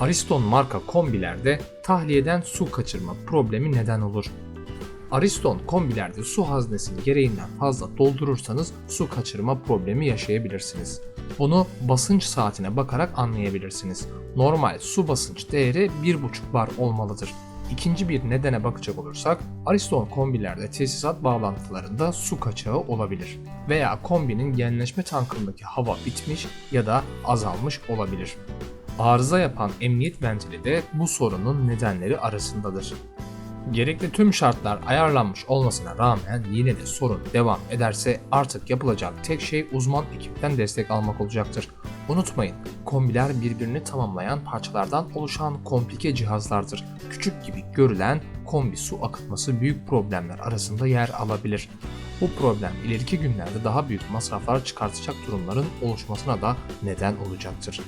Ariston marka kombilerde tahliyeden su kaçırma problemi neden olur. Ariston kombilerde su haznesini gereğinden fazla doldurursanız su kaçırma problemi yaşayabilirsiniz. Bunu basınç saatine bakarak anlayabilirsiniz. Normal su basınç değeri 1,5 bar olmalıdır. İkinci bir nedene bakacak olursak Ariston kombilerde tesisat bağlantılarında su kaçağı olabilir veya kombinin genleşme tankındaki hava bitmiş ya da azalmış olabilir. Arıza yapan emniyet ventili de bu sorunun nedenleri arasındadır. Gerekli tüm şartlar ayarlanmış olmasına rağmen yine de sorun devam ederse artık yapılacak tek şey uzman ekipten destek almak olacaktır. Unutmayın, kombiler birbirini tamamlayan parçalardan oluşan komplike cihazlardır. Küçük gibi görülen kombi su akıtması büyük problemler arasında yer alabilir. Bu problem ileriki günlerde daha büyük masraflar çıkartacak durumların oluşmasına da neden olacaktır.